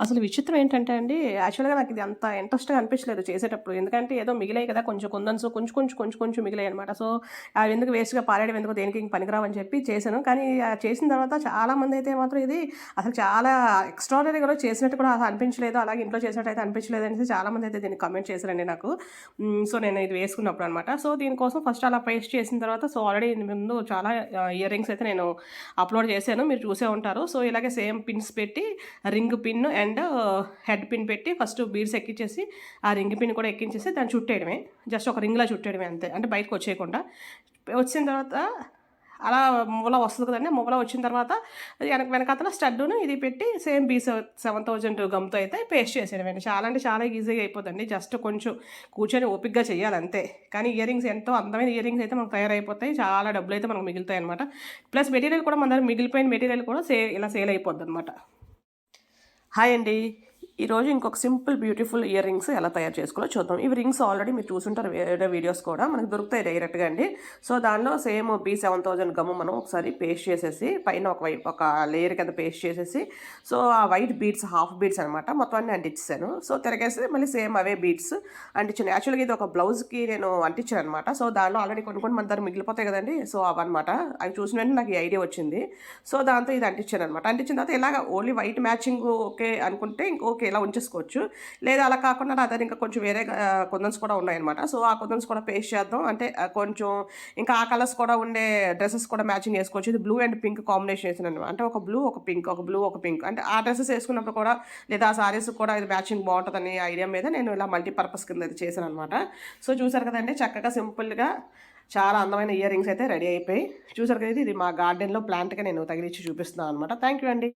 అసలు విచిత్రం ఏంటంటే అండి, యాక్చువల్‌గా నాకు ఇది అంత ఇంట్రెస్ట్‌గా అనిపించలేదు చేసేటప్పుడు. ఎందుకంటే ఏదో మిగిలాయి కదా! కొంచెం కుందన్స్ కొంచెం కొంచెం కొంచెం కొంచెం మిగిలాయన్నమాట. సో, అవి ఎందుకు వేస్ట్‌గా పారేయడం ఎందుకు దేనికి ఇంక పనికిరావని చెప్పి చేశాను. కానీ చేసిన తర్వాత చాలామందైతే మాత్రం ఇది అసలు చాలా ఎక్స్ట్రాడనరీగా చేసినట్టు కూడా అసలు అనిపించలేదు. అలాగే ఇంట్లో చేసినట్టు అయితే అనిపించలేదు అనేసి చాలామంది అయితే దీన్ని కామెంట్ చేశారండి నాకు. సో, నేను ఇది వేసుకున్నప్పుడు అనమాట. సో, దీనికోసం ఫస్ట్ అలా పేస్ట్ చేసిన తర్వాత సో, ఆల్రెడీ ముందు చాలా ఇయర్ రింగ్స్ అయితే నేను అప్‌లోడ్ చేశాను. మీరు చూసే ఉంటారు. సో, ఇలాగే సేమ్ పిన్స్ పెట్టి ring pin and and head pin పెట్టి ఫస్ట్ బీడ్స్ ఎక్కించేసి ఆ రింగ్ పిన్ కూడా ఎక్కించేసి దాన్ని చుట్టేయడమే. జస్ట్ ఒక రింగ్‌లా చుట్టేయడమే అంతే. అంటే బయటకు వచ్చేయకుండా. వచ్చిన తర్వాత అలా మువ్వలా వస్తుంది కదండి మువ్వలా వచ్చిన తర్వాత వెనక వెనకాతల స్టడ్డును ఇది పెట్టి సేమ్ బీ సెవెన్ థౌజండ్ గమ్‌తో అయితే పేస్ట్ చేసేయడమేనండి. చాలా అంటే చాలా ఈజీగా అయిపోతుంది జస్ట్ కొంచెం కూర్చొని ఓపిక్గా చేయాలి అంతే. కానీ ఇయర్ రింగ్స్ ఎంతో అందమైన ఇయర్ రింగ్స్ అయితే మనకు తయారైపోతాయి. చాలా డబ్బులు అయితే మనకు మిగులుతాయన్నమాట. ప్లస్ మెటీరియల్ కూడా మన దగ్గర మిగిలిపోయిన మెటీరియల్ కూడా సే ఇలా సేల్ అయిపోద్దనమాట. హాయ్ అండి. ఈరోజు ఇంకొక సింపుల్ బ్యూటిఫుల్ ఇయర్ రింగ్స్ ఎలా తయారు చేసుకోవాలో చూద్దాం. ఇవి రింగ్స్ ఆల్రెడీ మీరు చూసుంటారు వేరే వీడియోస్ కూడా మనకు దొరుకుతాయి డైరెక్ట్‌గా అండి. సో, దానిలో సేమ్ బీ 7000 గమ్ మనం ఒకసారి పేస్ట్ చేసేసి పైన ఒక వై ఒక లేయర్ కింద పేస్ట్ చేసేసి సో, ఆ వైట్ బీడ్స్ హాఫ్ బీడ్స్ అనమాట. మొత్తం అన్ని అంటించాను సో, తిరగేసి మళ్ళీ సేమ్ అవే బీడ్స్ అంటించాను. యాక్చువల్‌గా ఇది ఒక బ్లౌజ్‌కి నేను అంటించాను అనమాట. సో, దానిలో ఆల్రెడీ కొన్ని కొన్ని మన దగ్గర మిగిలిపోతాయి కదండి సో, అవన్నమాట. అవి చూసిన వెంటనే నాకు ఈ ఐడియా వచ్చింది. సో, దాంతో ఇది అంటించాను అనమాట. అంటించిన తర్వాత ఇలాగ ఓన్లీ వైట్ మ్యాచింగ్ ఓకే అనుకుంటే ఇంకోకే ఇలా ఉంచేసుకోవచ్చు. లేదా అలా కాకుండా నా దగ్గర ఇంకా కొంచెం వేరే కుందన్స్ కూడా ఉన్నాయన్నమాట. సో, ఆ కుందన్స్ కూడా పేస్ట్ చేద్దాం. అంటే కొంచెం ఇంకా ఆ కలర్స్ కూడా ఉండే డ్రెస్సెస్ కూడా మ్యాచింగ్ చేసుకోవచ్చు. ఇది బ్లూ అండ్ పింక్ కాంబినేషన్ ఏసాననమాట. అంటే ఒక బ్లూ, ఒక పింక్, ఒక బ్లూ, ఒక పింక్. అంటే ఆ డ్రెస్సెస్ వేసుకున్నప్పుడు కూడా లేదా ఆ సారీస్ కూడా ఇది మ్యాచింగ్ బాగుంటుందని ఐడియా మీద నేను ఇలా మల్టీ పర్పస్ కింద ఇది చేశాననమాట. సో, చూసారు కదండి చక్కగా సింపుల్‌గా చాలా అందమైన ఇయర్ రింగ్స్ అయితే రెడీ అయిపోయి చూసారు కదా! ఇది మా గార్డెన్‌లో ప్లాంట్‌గా నేను తగిలిచ్చి చూపిస్తున్నాను అనమాట. థ్యాంక్ యూ అండి.